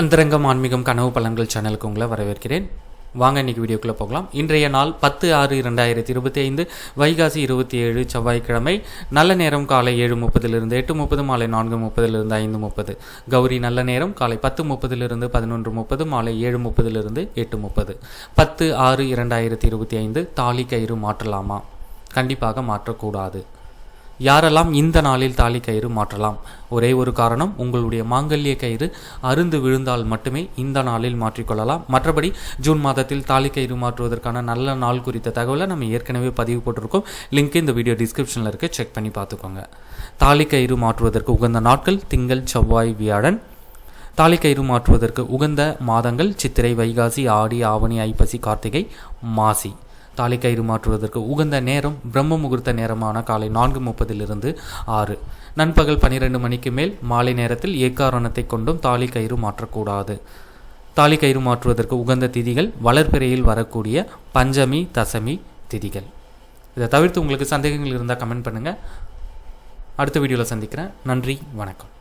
அந்தரங்கம் ஆன்மீகம் கனவு பலன்கள் சேனலுக்கு உங்களை வரவேற்கிறேன். வாங்க இன்னைக்கு வீடியோக்குள்ளே போகலாம். இன்றைய நாள் பத்து ஆறு இரண்டாயிரத்தி இருபத்தி ஐந்து வைகாசி இருபத்தி ஏழு செவ்வாய்க்கிழமை. நல்ல நேரம் காலை ஏழு முப்பதிலிருந்து எட்டு முப்பது மாலை நான்கு முப்பதிலிருந்து ஐந்து முப்பது. கௌரி நல்ல நேரம் காலை பத்து முப்பதிலிருந்து பதினொன்று முப்பது மாலை ஏழு முப்பதிலிருந்து எட்டு முப்பது. பத்து ஆறு இரண்டாயிரத்தி இருபத்தி ஐந்து தாலி கயிறு மாற்றலாமா? கண்டிப்பாக மாற்றக்கூடாது. யாரெல்லாம் இந்த நாளில் தாலி கயிறு மாற்றலாம்? ஒரே ஒரு காரணம் உங்களுடைய மாங்கல்ய கயிறு அருந்து விழுந்தால் மட்டுமே இந்த நாளில் மாற்றிக்கொள்ளலாம். மற்றபடி ஜூன் மாதத்தில் தாலி கயிறு மாற்றுவதற்கான நல்ல நாள் குறித்த தகவலை நம்ம ஏற்கனவே பதிவு போட்டிருக்கோம். லிங்க் இந்த வீடியோ டிஸ்கிரிப்ஷனில் இருக்க. செக் பண்ணி பார்த்துக்கோங்க. தாலி கயிறு மாற்றுவதற்கு உகந்த நாட்கள் திங்கள் செவ்வாய் வியாழன். தாலி கயிறு மாற்றுவதற்கு உகந்த மாதங்கள் சித்திரை வைகாசி ஆடி ஆவணி ஐப்பசி கார்த்திகை மாசி. தாலி கயிறு மாற்றுவதற்கு உகந்த நேரம் பிரம்ம முகூர்த்த நேரமான காலை நான்கு முப்பதிலிருந்து ஆறு. நண்பகல் பன்னிரெண்டு மணிக்கு மேல் மாலை நேரத்தில் ஏக்காரணத்தை கொண்டும் தாலி கயிறு மாற்றக்கூடாது. தாலி கயிறு மாற்றுவதற்கு உகந்த திதிகள் வளர்பிறையில் வரக்கூடிய பஞ்சமி தசமி திதிகள். இதை தவிர்த்து உங்களுக்கு சந்தேகங்கள் இருந்தால் கமெண்ட் பண்ணுங்கள் அடுத்த வீடியோவில் சந்திக்கிறேன். நன்றி வணக்கம்.